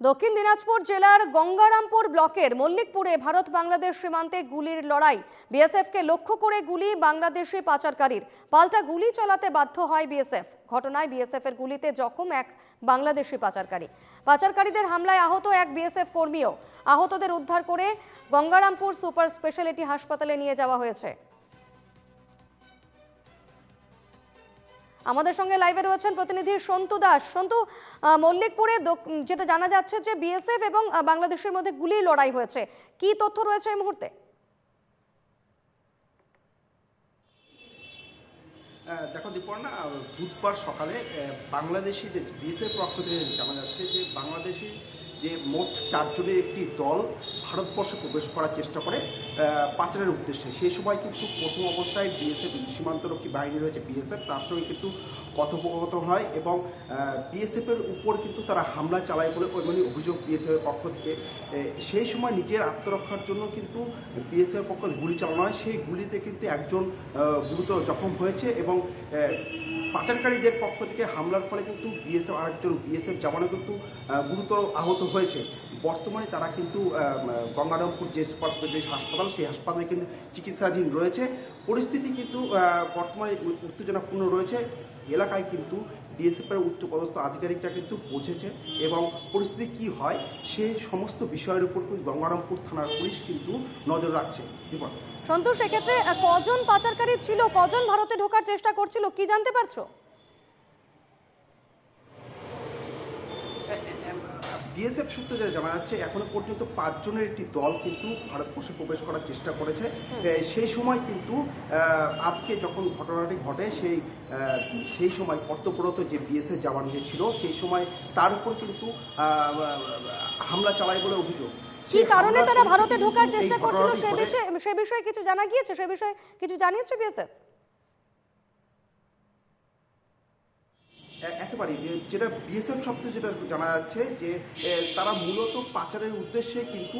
দক্ষিণ দিনাজপুর জেলার গঙ্গারামপুর ব্লকের মল্লিকপুরে ভারত বাংলাদেশ সীমান্তে গুলির লড়াই। বিএসএফকে লক্ষ্য করে গুলি বাংলাদেশি পাচারকারীর। পাল্টা গুলি চালাতে বাধ্য হয় বিএসএফ। ঘটনায় বিএসএফ এর গুলিতে জখম এক বাংলাদেশি পাচারকারী। পাচারকারীদের হামলায় আহত এক বিএসএফ কর্মীও। আহতদের উদ্ধার করে গঙ্গারামপুর সুপার স্পেশালিটি হাসপাতালে নিয়ে যাওয়া হয়েছে। আমাদের সঙ্গে লাইভে রয়েছেন প্রতিনিধি সন্তু দাস। সন্তু মল্লিকপুরে যেটা জানা যাচ্ছে যে বিএসএফ এবং বাংলাদেশের মধ্যে গুলি লড়াই হয়েছে। কি তথ্য রয়েছে এই মুহূর্তে? দেখো দীপর্ণা, বুধবার সকালে বাংলাদেশিদের বিএসএফ পক্ষ থেকে জানা যাচ্ছে যে বাংলাদেশি যে মোট চারজনের একটি দল ভারতবর্ষে প্রবেশ করার চেষ্টা করে পাচারের উদ্দেশ্যে। সেই সময় কিন্তু প্রথম অবস্থায় বিএসএফ সীমান্তরক্ষী বাহিনী রয়েছে বিএসএফ, তার সঙ্গে কিন্তু কথোপকথন হয় এবং বিএসএফের উপর কিন্তু তারা হামলা চালায় বলে এমনই অভিযোগ বিএসএফের পক্ষ থেকে। সেই সময় নিজের আত্মরক্ষার জন্য কিন্তু বিএসএফের পক্ষ গুলি চালানো হয়। সেই গুলিতে কিন্তু একজন গুরুতর জখম হয়েছে এবং পাচারকারীদের পক্ষ থেকে হামলার ফলে কিন্তু বিএসএফ আরেকজন বিএসএফ জওয়ানও কিন্তু গুরুতর আহত হয়েছে। বর্তমানে তারা কিন্তু গঙ্গারামপুর যে সুপার স্পেশালিস্ট হাসপাতাল, সেই হাসপাতালে কিন্তু চিকিৎসাধীন রয়েছে। পরিস্থিতি কিন্তু বর্তমানে উত্তেজনাপূর্ণ রয়েছে। এলাকায় কিন্তু বিএসএফ এর উচ্চপদস্থ আধিকারিকরা কিন্তু পৌঁছেছে এবং পরিস্থিতি কি হয় সেই সমস্ত বিষয়ের উপর কিন্তু গঙ্গারামপুর থানার পুলিশ কিন্তু নজর রাখছে। দীপক। সন্তু সেক্ষেত্রে কজন পাচারকারী ছিল? কজন ভারতে ঢোকার চেষ্টা করছিল? কি জানতে পারছ? বিএসএফ সূত্রে যেটা জানা যাচ্ছে এখনও পর্যন্ত পাঁচজনের একটি দল কিন্তু ভারতবর্ষে প্রবেশ করার চেষ্টা করেছে। সেই সময় কিন্তু আজকে যখন ঘটনাটি ঘটে সেই সেই সময় কর্তব্যরত যে বিএসএফ জওয়ান যে ছিল সেই সময় তার উপর কিন্তু হামলা চালায় বলে অভিযোগ। কি কারণে তারা ভারতে ঢোকার চেষ্টা করছিল সে বিষয়ে সে বিষয়ে কিছু জানা গিয়েছে? সে বিষয়ে কিছু জানিয়েছে বিএসএফ? এ- একেবারে যে- যেটা বিএসএফ শব্দ যেটা জানা যাচ্ছে যে তারা মূলত পাচারের উদ্দেশ্যে কিন্তু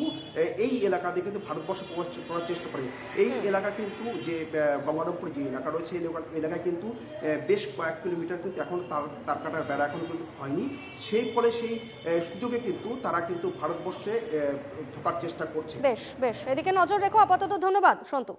এই এলাকা দিয়ে কিন্তু ভারতবর্ষে প্রবেশ করার চেষ্টা করে। এই এলাকা কিন্তু যে গঙ্গারামপুর যে এলাকা রয়েছে এই এলাকা- এলাকায় কিন্তু বেশ কয়েক কিলোমিটার কিন্তু এখন তার তার কাটার বেড়া এখনও কিন্তু হয়নি। সেই ফলে সেই সুযোগে কিন্তু তারা কিন্তু ভারতবর্ষে ঢোকার চেষ্টা করছে। বেশ বেশ। এদিকে নজর রেখো আপাতত ধন্যবাদ সন্তু।